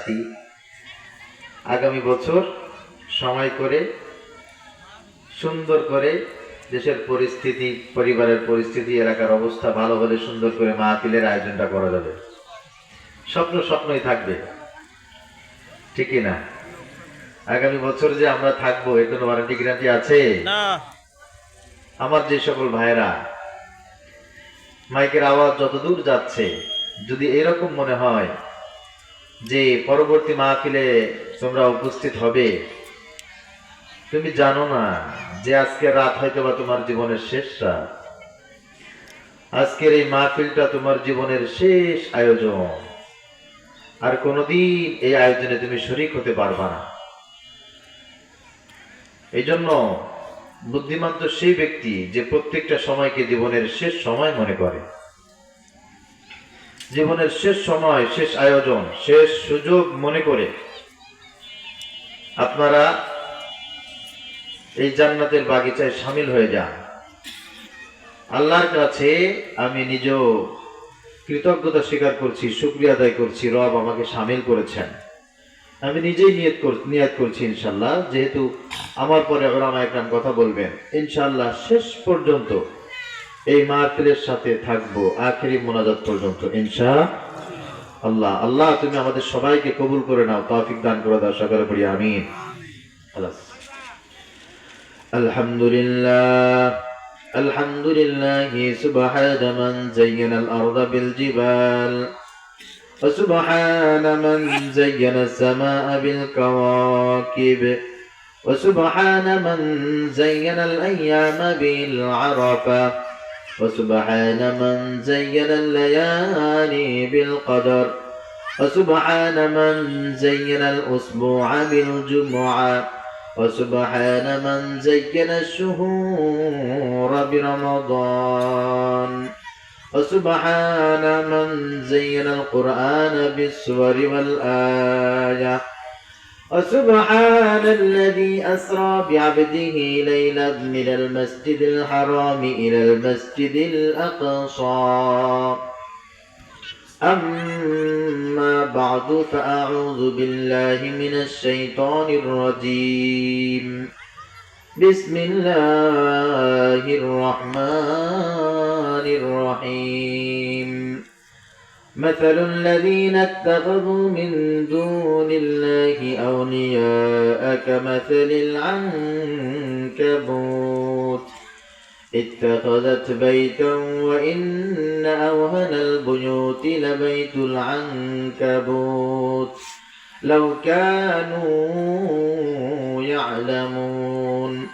আছি। আগামী বছর সময় করে সুন্দর করে দেশের পরিস্থিতি পরিবারের পরিস্থিতি এলাকার অবস্থা ভালো হলে সুন্দর করে মাহফিলের আয়োজনটা করা যাবে। স্বপ্ন স্বপ্নই থাকবে। ঠিকই না? আগামী বছর যে আমরা থাকব এর কোনো ওয়ারেন্টি গ্যারান্টি আছে? আমার যে সকল ভাইরা মাইকের আওয়াজ যতদূর যাচ্ছে যদি এরকম মনে হয় যে পরবর্তী মাহফিলে তোমরা উপস্থিত হবে। তুমি জানো না যে আজকে রাত হয়তো বা তোমার জীবনের শেষ রাত। আজকের এই মাহফিলটা তোমার জীবনের শেষ আয়োজন। আর কোনোদিন এই আয়োজনে তুমি শরিক হতে পারবা না। এই জন্য বুদ্ধিমান তো সেই ব্যক্তি যে প্রত্যেকটা সময়কে জীবনের শেষ সময় মনে করে। জীবনের শেষ সময়, শেষ আয়োজন, শেষ সুযোগ মনে করে আপনারা এই জান্নাতের বাগিচায় সামিল হয়ে যান। আল্লাহর কাছে আমি নিজ কৃতজ্ঞতা স্বীকার করছি, শুক্রিয়া আদায় করছি, রব আমাকে সামিল করেছেন। আমি নিজেই নিয়ত নিয়ত করছি ইনশাল্লাহ যেহেতু আমার পরে ওলামা একরাম কথা বলবেন। ইনশাল্লাহ শেষ পর্যন্ত এই মাহফিলের সাথে থাকবো আখেরি মোনাজাত পর্যন্ত ইনশা আল্লাহ আল্লাহ তুমি আমাদের সবাইকে কবুল করে নাও তৌফিক দান করে দাও সকলে পড়ি আমিন খালাস। আলহামদুলিল্লাহ الحمد لله سبحان من زين الأرض بالجبال وسبحان من زين السماء بالكواكب وسبحان من زين الأيام بالعرفة وسبحان من زين الليالي بالقدر وسبحان من زين الأسبوع بالجمعة وسبحان من زين الشهور برمضان وسبحان من زين القرآن بالسور والآية وسبحان الذي أسرى بعبده ليلا من المسجد الحرام إلى المسجد الأقصى. أما بعد فأعوذ بالله من الشيطان الرجيم. بسم الله الرحمن الرحيم. مثل الذين اتخذوا من دون الله أولياء كمثل العنكبوت. اتخذت بيتا وإن أوهن البيوت لبيت العنكبوت. لو كانوا يعلمون.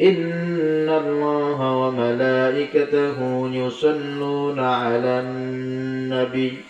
إن الله وملائكته يصلون على النبي.